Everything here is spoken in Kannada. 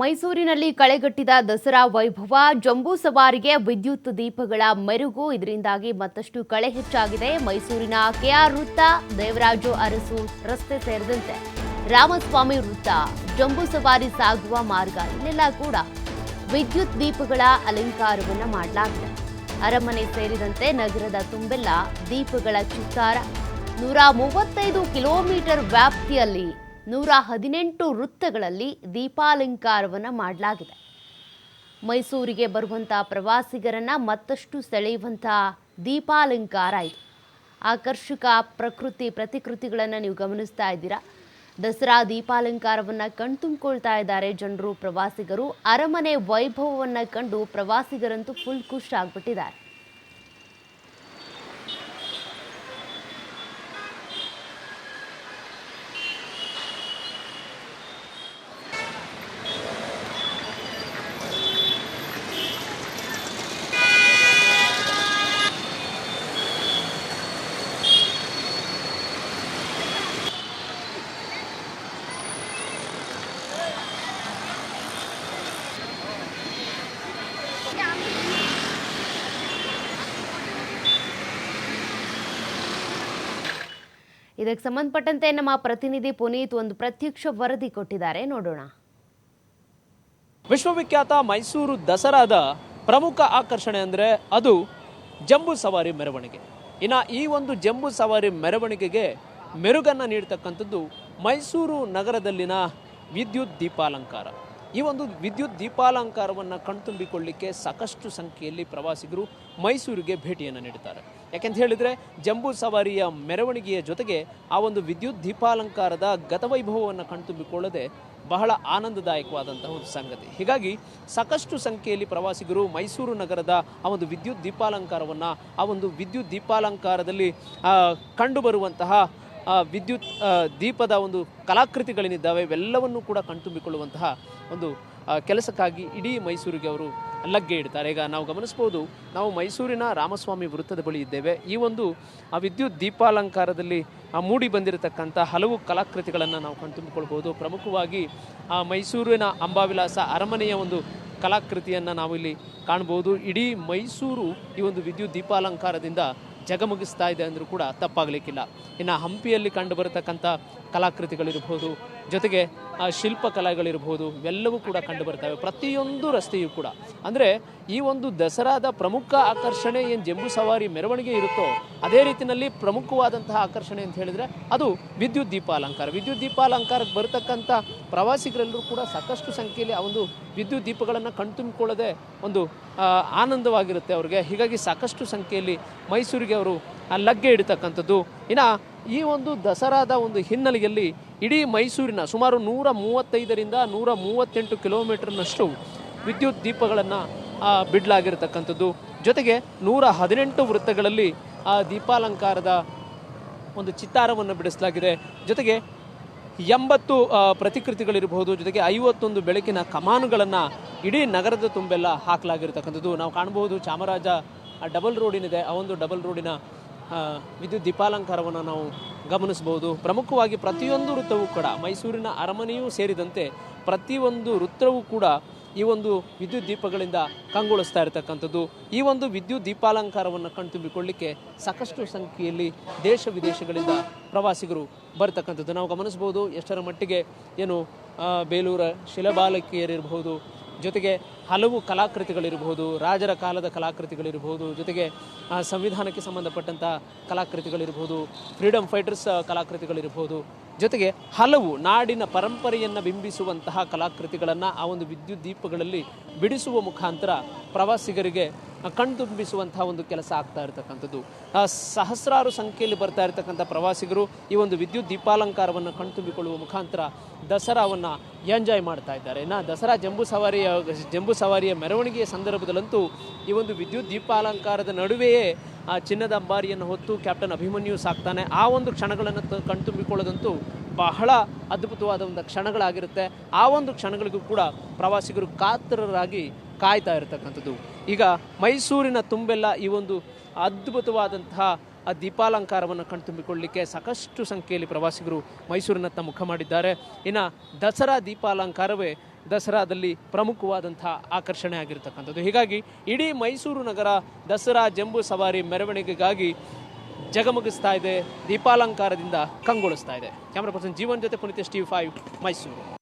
ಮೈಸೂರಿನಲ್ಲಿ ಕಳೆಗಟ್ಟಿದ ದಸರಾ ವೈಭವ, ಜಂಬೂ ಸವಾರಿಗೆ ವಿದ್ಯುತ್ ದೀಪಗಳ ಮೆರುಗು, ಇದರಿಂದಾಗಿ ಮತ್ತಷ್ಟು ಕಳೆ ಹೆಚ್ಚಾಗಿದೆ. ಮೈಸೂರಿನ ಕೆಆರ್ ವೃತ್ತ, ದೇವರಾಜು ಅರಸು ರಸ್ತೆ ಸೇರಿದಂತೆ ರಾಮಸ್ವಾಮಿ ವೃತ್ತ, ಜಂಬೂ ಸವಾರಿ ಸಾಗುವ ಮಾರ್ಗ ಇಲ್ಲೆಲ್ಲ ಕೂಡ ವಿದ್ಯುತ್ ದೀಪಗಳ ಅಲಂಕಾರವನ್ನು ಮಾಡಲಾಗಿದೆ. ಅರಮನೆ ಸೇರಿದಂತೆ ನಗರದ ತುಂಬೆಲ್ಲ ದೀಪಗಳ ಚಿತ್ತಾರ. ನೂರ ಮೂವತ್ತೈದು ಕಿಲೋಮೀಟರ್ ವ್ಯಾಪ್ತಿಯಲ್ಲಿ ನೂರ ಹದಿನೆಂಟು ವೃತ್ತಗಳಲ್ಲಿ ದೀಪಾಲಂಕಾರವನ್ನು ಮಾಡಲಾಗಿದೆ. ಮೈಸೂರಿಗೆ ಬರುವಂಥ ಪ್ರವಾಸಿಗರನ್ನ ಮತ್ತಷ್ಟು ಸೆಳೆಯುವಂಥ ದೀಪಾಲಂಕಾರ ಇದು. ಆಕರ್ಷಕ ಪ್ರಕೃತಿ ಪ್ರತಿಕೃತಿಗಳನ್ನು ನೀವು ಗಮನಿಸ್ತಾ ಇದ್ದೀರಾ? ದಸರಾ ದೀಪಾಲಂಕಾರವನ್ನು ಕಣ್ತುಂಬಿಕೊಳ್ತಾ ಇದ್ದಾರೆ ಜನರು, ಪ್ರವಾಸಿಗರು. ಅರಮನೆ ವೈಭವವನ್ನು ಕಂಡು ಪ್ರವಾಸಿಗರಂತೂ ಫುಲ್ ಖುಷ್ ಆಗ್ಬಿಟ್ಟಿದ್ದಾರೆ. ಇದಕ್ಕೆ ಸಂಬಂಧಪಟ್ಟಂತೆ ನಮ್ಮ ಪ್ರತಿನಿಧಿ ಪುನೀತ್ ಒಂದು ಪ್ರತ್ಯಕ್ಷ ವರದಿ ಕೊಟ್ಟಿದ್ದಾರೆ. ನೋಡೋಣ. ವಿಶ್ವವಿಖ್ಯಾತ ಮೈಸೂರು ದಸರಾದ ಪ್ರಮುಖ ಆಕರ್ಷಣೆ ಅಂದರೆ ಅದು ಜಂಬೂ ಸವಾರಿ ಮೆರವಣಿಗೆ. ಇನ್ನು ಈ ಒಂದು ಜಂಬೂ ಸವಾರಿ ಮೆರವಣಿಗೆಗೆ ಮೆರುಗನ್ನು ನೀಡ್ತಕ್ಕಂಥದ್ದು ಮೈಸೂರು ನಗರದಲ್ಲಿನ ವಿದ್ಯುತ್ ದೀಪಾಲಂಕಾರ. ಈ ಒಂದು ವಿದ್ಯುತ್ ದೀಪಾಲಂಕಾರವನ್ನು ಕಣ್ತುಂಬಿಕೊಳ್ಳಿಕ್ಕೆ ಸಾಕಷ್ಟು ಸಂಖ್ಯೆಯಲ್ಲಿ ಪ್ರವಾಸಿಗರು ಮೈಸೂರಿಗೆ ಭೇಟಿಯನ್ನು ನೀಡುತ್ತಾರೆ ಯಾಕೆಂತ ಹೇಳಿದರೆ ಜಂಬೂ ಸವಾರಿಯ ಮೆರವಣಿಗೆಯ ಜೊತೆಗೆ ಆ ಒಂದು ವಿದ್ಯುತ್ ದೀಪಾಲಂಕಾರದ ಗತವೈಭವವನ್ನು ಕಣ್ತುಂಬಿಕೊಳ್ಳದೆ ಬಹಳ ಆನಂದದಾಯಕವಾದಂತಹ ಒಂದು ಸಂಗತಿ. ಹೀಗಾಗಿ ಸಾಕಷ್ಟು ಸಂಖ್ಯೆಯಲ್ಲಿ ಪ್ರವಾಸಿಗರು ಮೈಸೂರು ನಗರದ ಆ ಒಂದು ವಿದ್ಯುತ್ ದೀಪಾಲಂಕಾರವನ್ನು ಆ ಒಂದು ವಿದ್ಯುತ್ ದೀಪಾಲಂಕಾರದಲ್ಲಿ ಕಂಡುಬರುವಂತಹ ವಿದ್ಯುತ್ ದೀಪದ ಒಂದು ಕಲಾಕೃತಿಗಳೇನಿದ್ದಾವೆ. ಇವೆಲ್ಲವನ್ನೂ ಕೂಡ ಕಣ್ತುಂಬಿಕೊಳ್ಳುವಂತಹ ಒಂದು ಕೆಲಸಕ್ಕಾಗಿ ಇಡೀ ಮೈಸೂರಿಗೆ ಅವರು ಲಗ್ಗೆ ಇಡ್ತಾರೆ. ಈಗ ನಾವು ಗಮನಿಸ್ಬೋದು, ನಾವು ಮೈಸೂರಿನ ರಾಮಸ್ವಾಮಿ ವೃತ್ತದ ಬಳಿ ಇದ್ದೇವೆ. ಈ ಒಂದು, ಆ ವಿದ್ಯುತ್ ದೀಪಾಲಂಕಾರದಲ್ಲಿ ಮೂಡಿ ಬಂದಿರತಕ್ಕಂಥ ಹಲವು ಕಲಾಕೃತಿಗಳನ್ನು ನಾವು ಕಣ್ತುಂಬಿಕೊಳ್ಬೋದು. ಪ್ರಮುಖವಾಗಿ, ಆ ಮೈಸೂರಿನ ಅಂಬಾವಿಲಾಸ ಅರಮನೆಯ ಒಂದು ಕಲಾಕೃತಿಯನ್ನು ನಾವು ಇಲ್ಲಿ ಕಾಣ್ಬೋದು. ಇಡೀ ಮೈಸೂರು ಈ ಒಂದು ವಿದ್ಯುತ್ ದೀಪಾಲಂಕಾರದಿಂದ ಜಗಮಗಿಸ್ತಾ ಇದೆ ಅಂದರೂ ಕೂಡ ತಪ್ಪಾಗಲಿಕ್ಕಿಲ್ಲ. ಇನ್ನು ಹಂಪಿಯಲ್ಲಿ ಕಂಡು ಬರತಕ್ಕಂಥ ಕಲಾಕೃತಿಗಳಿರ್ಬೋದು, ಜೊತೆಗೆ ಶಿಲ್ಪಕಲೆಗಳಿರ್ಬೋದು, ಇವೆಲ್ಲವೂ ಕೂಡ ಕಂಡು ಬರ್ತವೆ. ಪ್ರತಿಯೊಂದು ರಸ್ತೆಯೂ ಕೂಡ. ಅಂದರೆ, ಈ ಒಂದು ದಸರಾದ ಪ್ರಮುಖ ಆಕರ್ಷಣೆ ಏನು ಜಂಬೂ ಸವಾರಿ ಮೆರವಣಿಗೆ ಇರುತ್ತೋ, ಅದೇ ರೀತಿಯಲ್ಲಿ ಪ್ರಮುಖವಾದಂತಹ ಆಕರ್ಷಣೆ ಅಂತ ಹೇಳಿದರೆ, ಅದು ವಿದ್ಯುತ್ ದೀಪಾಲಂಕಾರ. ವಿದ್ಯುತ್ ದೀಪಾಲಂಕಾರಕ್ಕೆ ಬರತಕ್ಕಂಥ ಪ್ರವಾಸಿಗರೆಲ್ಲರೂ ಕೂಡ ಸಾಕಷ್ಟು ಸಂಖ್ಯೆಯಲ್ಲಿ ಆ ಒಂದು ವಿದ್ಯುತ್ ದೀಪಗಳನ್ನು ಕಣ್ತುಂಬಿಕೊಳ್ಳದೆ ಒಂದು ಆನಂದವಾಗಿರುತ್ತೆ ಅವ್ರಿಗೆ. ಹೀಗಾಗಿ ಸಾಕಷ್ಟು ಸಂಖ್ಯೆಯಲ್ಲಿ ಮೈಸೂರಿಗೆ ಅವರು ಲಗ್ಗೆ ಇಡತಕ್ಕಂಥದ್ದು. ಇನ್ನು ಈ ಒಂದು ದಸರಾದ ಒಂದು ಹಿನ್ನೆಲೆಯಲ್ಲಿ ಇಡೀ ಮೈಸೂರಿನ ಸುಮಾರು ನೂರ ಮೂವತ್ತೈದರಿಂದ ನೂರ ಮೂವತ್ತೆಂಟು ಕಿಲೋಮೀಟರ್ನಷ್ಟು ವಿದ್ಯುತ್ ದೀಪಗಳನ್ನು ಬಿಡಲಾಗಿರ್ತಕ್ಕಂಥದ್ದು. ಜೊತೆಗೆ ನೂರ ಹದಿನೆಂಟು ವೃತ್ತಗಳಲ್ಲಿ, ಆ, ದೀಪಾಲಂಕಾರದ ಒಂದು ಚಿತ್ತಾರವನ್ನು ಬಿಡಿಸಲಾಗಿದೆ. ಜೊತೆಗೆ ಎಂಬತ್ತು ಪ್ರತಿಕೃತಿಗಳಿರಬಹುದು, ಜೊತೆಗೆ ಐವತ್ತೊಂದು ಬೆಳಕಿನ ಕಮಾನುಗಳನ್ನು ಇಡೀ ನಗರದ ತುಂಬೆಲ್ಲ ಹಾಕಲಾಗಿರ್ತಕ್ಕಂಥದ್ದು. ನಾವು ಕಾಣಬಹುದು ಚಾಮರಾಜ ಡಬಲ್ ರೋಡಿನಿದೆ. ಆ ಒಂದು ಡಬಲ್ ರೋಡಿನ ವಿದ್ಯುತ್ ದೀಪಾಲಂಕಾರವನ್ನು ನಾವು ಗಮನಿಸಬಹುದು. ಪ್ರಮುಖವಾಗಿ ಪ್ರತಿಯೊಂದು ವೃತ್ತವೂ ಕೂಡ ಮೈಸೂರಿನ ಅರಮನೆಯೂ ಸೇರಿದಂತೆ ಪ್ರತಿಯೊಂದು ವೃತ್ತವೂ ಕೂಡ ಈ ಒಂದು ವಿದ್ಯುತ್ ದೀಪಗಳಿಂದ ಕಂಗೊಳಿಸ್ತಾ ಇರತಕ್ಕಂಥದ್ದು. ಈ ಒಂದು ವಿದ್ಯುತ್ ದೀಪಾಲಂಕಾರವನ್ನು ಕಣ್ತುಂಬಿಕೊಳ್ಳಿಕ್ಕೆ ಸಾಕಷ್ಟು ಸಂಖ್ಯೆಯಲ್ಲಿ ದೇಶ ವಿದೇಶಗಳಿಂದ ಪ್ರವಾಸಿಗರು ಬರತಕ್ಕಂಥದ್ದು ನಾವು ಗಮನಿಸ್ಬೋದು ಎಷ್ಟರ ಮಟ್ಟಿಗೆ ಏನು ಬೇಲೂರ ಶಿಲಬಾಲಕಿಯರಿರ್ಬೋದು ಜೊತೆಗೆ ಹಲವು ಕಲಾಕೃತಿಗಳಿರಬಹುದು, ರಾಜರ ಕಾಲದ ಕಲಾಕೃತಿಗಳಿರಬಹುದು, ಜೊತೆಗೆ ಸಂವಿಧಾನಕ್ಕೆ ಸಂಬಂಧಪಟ್ಟಂಥ ಕಲಾಕೃತಿಗಳಿರ್ಬೋದು ಫ್ರೀಡಮ್ ಫೈಟರ್ಸ್ ಕಲಾಕೃತಿಗಳಿರ್ಬೋದು ಜೊತೆಗೆ ಹಲವು ನಾಡಿನ ಪರಂಪರೆಯನ್ನು ಬಿಂಬಿಸುವಂತಹ ಕಲಾಕೃತಿಗಳನ್ನು ಆ ಒಂದು ವಿದ್ಯುತ್ ದೀಪಗಳಲ್ಲಿ ಬಿಡಿಸುವ ಮುಖಾಂತರ ಪ್ರವಾಸಿಗರಿಗೆ ಆ, ಕಣ್ತುಂಬಿಸುವಂತಹ ಒಂದು ಕೆಲಸ ಆಗ್ತಾ ಇರತಕ್ಕಂಥದ್ದು. ಸಹಸ್ರಾರು ಸಂಖ್ಯೆಯಲ್ಲಿ ಬರ್ತಾ ಇರತಕ್ಕಂಥ ಪ್ರವಾಸಿಗರು ಈ ಒಂದು ವಿದ್ಯುತ್ ದೀಪಾಲಂಕಾರವನ್ನು ಕಣ್ತುಂಬಿಕೊಳ್ಳುವ ಮುಖಾಂತರ ದಸರಾವನ್ನು ಎಂಜಾಯ್ ಮಾಡ್ತಾ ಇದ್ದಾರೆ. ನಾ ದಸರಾ ಜಂಬೂ ಸವಾರಿಯ ಜಂಬೂ ಸವಾರಿಯ ಮೆರವಣಿಗೆಯ ಸಂದರ್ಭದಲ್ಲಂತೂ ಈ ಒಂದು ವಿದ್ಯುತ್ ದೀಪಾಲಂಕಾರದ ನಡುವೆಯೇ ಆ ಚಿನ್ನದ ಅಂಬಾರಿಯನ್ನು ಹೊತ್ತು ಕ್ಯಾಪ್ಟನ್ ಅಭಿಮನ್ಯು ಸಾಕ್ತಾನೆ. ಆ ಒಂದು ಕ್ಷಣಗಳನ್ನು ಕಣ್ತುಂಬಿಕೊಳ್ಳೋದಂತೂ ಬಹಳ ಅದ್ಭುತವಾದ ಒಂದು ಕ್ಷಣಗಳಾಗಿರುತ್ತೆ. ಆ ಒಂದು ಕ್ಷಣಗಳಿಗೂ ಕೂಡ ಪ್ರವಾಸಿಗರು ಕಾತರರಾಗಿ ಕಾಯ್ತಾ ಇರತಕ್ಕಂಥದ್ದು. ಈಗ ಮೈಸೂರಿನ ತುಂಬೆಲ್ಲ ಈ ಒಂದು ಅದ್ಭುತವಾದಂತಹ ಆ ದೀಪಾಲಂಕಾರವನ್ನು ಕಣ್ತುಂಬಿಕೊಳ್ಳಲಿಕ್ಕೆ ಸಾಕಷ್ಟು ಸಂಖ್ಯೆಯಲ್ಲಿ ಪ್ರವಾಸಿಗರು ಮೈಸೂರಿನತ್ತ ಮುಖ ಮಾಡಿದ್ದಾರೆ. ಇನ್ನು ದಸರಾ ದೀಪಾಲಂಕಾರವೇ ದಸರಾದಲ್ಲಿ ಪ್ರಮುಖವಾದಂಥ ಆಕರ್ಷಣೆ ಆಗಿರತಕ್ಕಂಥದ್ದು. ಹೀಗಾಗಿ ಇಡೀ ಮೈಸೂರು ನಗರ ದಸರಾ ಜಂಬೂ ಸವಾರಿ ಮೆರವಣಿಗೆಗಾಗಿ ಜಗಮಗಿಸ್ತಾ ಇದೆ, ದೀಪಾಲಂಕಾರದಿಂದ ಕಂಗೊಳಿಸ್ತಾ ಇದೆ. ಕ್ಯಾಮ್ರಾ ಪರ್ಸನ್ ಜೀವನ್ ಜೊತೆ ಪುನೀತ್ ಟಿ ಫೈವ್ ಮೈಸೂರು.